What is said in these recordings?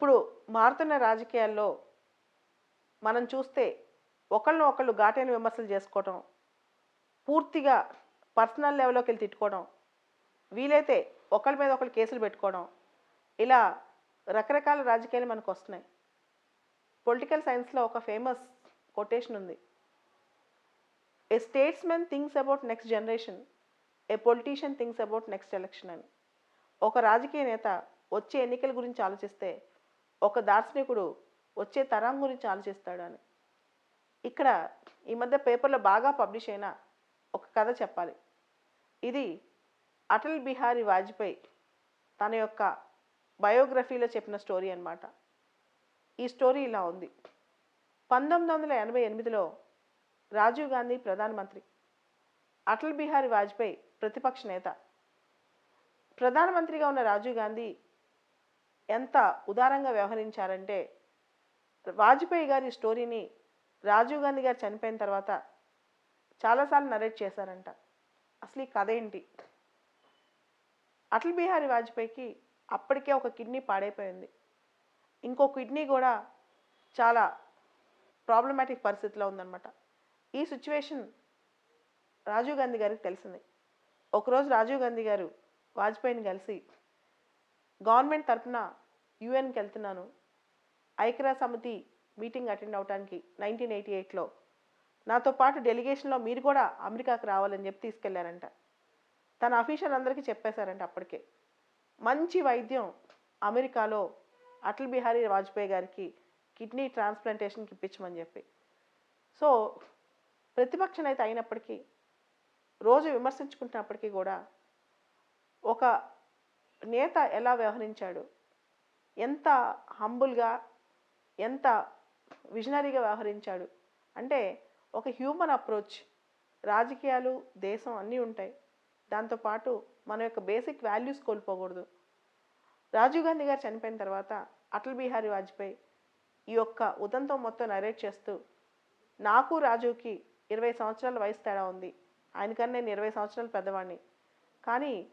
ఇప్పుడు మారుతున్న రాజకీయాల్లో మనం చూస్తే ఒకళ్ళని ఒకళ్ళు ఘాటైన విమర్శలు చేసుకోవటం పూర్తిగా పర్సనల్ లెవెల్లోకి వెళ్ళి తిట్టుకోవడం వీలైతే ఒకళ్ళ మీద ఒకళ్ళు కేసులు పెట్టుకోవడం ఇలా రకరకాల రాజకీయాలు మనకు వస్తున్నాయి. పొలిటికల్ సైన్స్లో ఒక ఫేమస్ కొటేషన్ ఉంది. A statesman things about next generation a politician things about next election అని. ఒక రాజకీయ నేత వచ్చే ఎన్నికల గురించి ఆలోచిస్తే ఒక దార్శనికుడు వచ్చే తరం గురించి ఆలోచిస్తాడు అని ఇక్కడ ఈ మధ్య పేపర్లో బాగా పబ్లిష్ అయిన ఒక కథ చెప్పాలి. ఇది అటల్ బిహారీ వాజ్పేయి తన యొక్క బయోగ్రఫీలో చెప్పిన స్టోరీ అన్నమాట. ఈ స్టోరీ ఇలా ఉంది. పంతొమ్మిది వందల ఎనభై ఎనిమిదిలో రాజీవ్ గాంధీ ప్రధానమంత్రి అటల్ బిహారీ వాజ్పేయి ప్రతిపక్ష నేత. ప్రధానమంత్రిగా ఉన్న రాజీవ్ గాంధీ ఎంత ఉదారంగా వ్యవహరించారంటే వాజ్పేయి గారి స్టోరీని రాజీవ్ గాంధీ గారు చనిపోయిన తర్వాత చాలాసార్లు నరేట్ చేశారంట. అసలు ఈ కథ ఏంటి? అటల్ బిహారీ వాజ్పేయికి అప్పటికే ఒక కిడ్నీ పాడైపోయింది. ఇంకో కిడ్నీ కూడా చాలా ప్రాబ్లమాటిక్ పరిస్థితిలో ఉందన్నమాట. ఈ సిచ్యువేషన్ రాజీవ్ గాంధీ గారికి తెలిసింది. ఒకరోజు రాజీవ్ గాంధీ గారు వాజ్పేయిని కలిసి గవర్నమెంట్ తరఫున యుఎన్కి వెళ్తున్నాను. ఐక్యరాజ్య సమితి మీటింగ్ అటెండ్ అవడానికి నైన్టీన్ ఎయిటీ ఎయిట్లో. నాతో పాటు డెలిగేషన్లో మీరు కూడా అమెరికాకు రావాలని చెప్పి తీసుకెళ్ళారంట. తన అఫీషియల్ అందరికీ చెప్పేశారంట అప్పటికే. మంచి వైద్యం అమెరికాలో అటల్ బిహారీ వాజ్పేయి గారికి కిడ్నీ ట్రాన్స్ప్లాంటేషన్కి ఇప్పించమని చెప్పి. సో ప్రతిపక్షనైతే అయినప్పటికీ రోజు విమర్శించుకుంటున్నప్పటికీ కూడా ఒక నేత ఎలా వ్యవహరించాడు? ఎంత హంబుల్గా ఎంత విజనరీగా వ్యవహరించాడు? అంటే ఒక హ్యూమన్ అప్రోచ్ రాజకీయాలు దేశం అన్నీ ఉంటాయి. దాంతోపాటు మన యొక్క బేసిక్ వాల్యూస్ కోల్పోకూడదు. రాజీవ్ గాంధీ గారు చనిపోయిన తర్వాత అటల్ బిహారీ వాజ్పేయి ఈ యొక్క ఉదంతం మొత్తం నరేట్ చేస్తూ నాకు రాజుకి ఇరవై సంవత్సరాల వయసు తేడా ఉంది. ఆయనకన్నా నేను ఇరవై సంవత్సరాలు పెద్దవాడిని. కానీ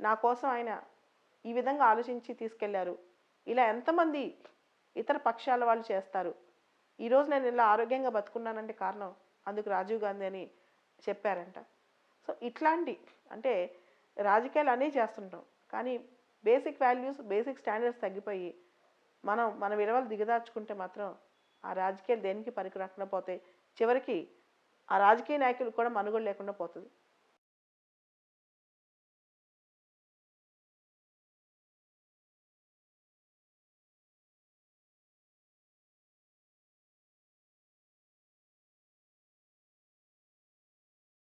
నా కోసం ఆయన ఈ విధంగా ఆలోచించి తీసుకెళ్ళారు. ఇలా ఎంతమంది ఇతర పక్షాల వాళ్ళు చేస్తారు? ఈరోజు నేను ఇలా ఆరోగ్యంగా బతుకున్నానంటే కారణం అందుకు రాజీవ్ గాంధీ అని చెప్పారంట. సో ఇట్లాంటి అంటే రాజకీయాలు అన్నీ చేస్తుంటాం. కానీ బేసిక్ వాల్యూస్ బేసిక్ స్టాండర్డ్స్ తగ్గిపోయి మనం మన విలువలు దిగదార్చుకుంటే మాత్రం ఆ రాజకీయాలు దేనికి పనికి రాకుండా పోతాయి? చివరికి ఆ రాజకీయ నాయకులు కూడా మనుగోలు లేకుండా పోతుంది.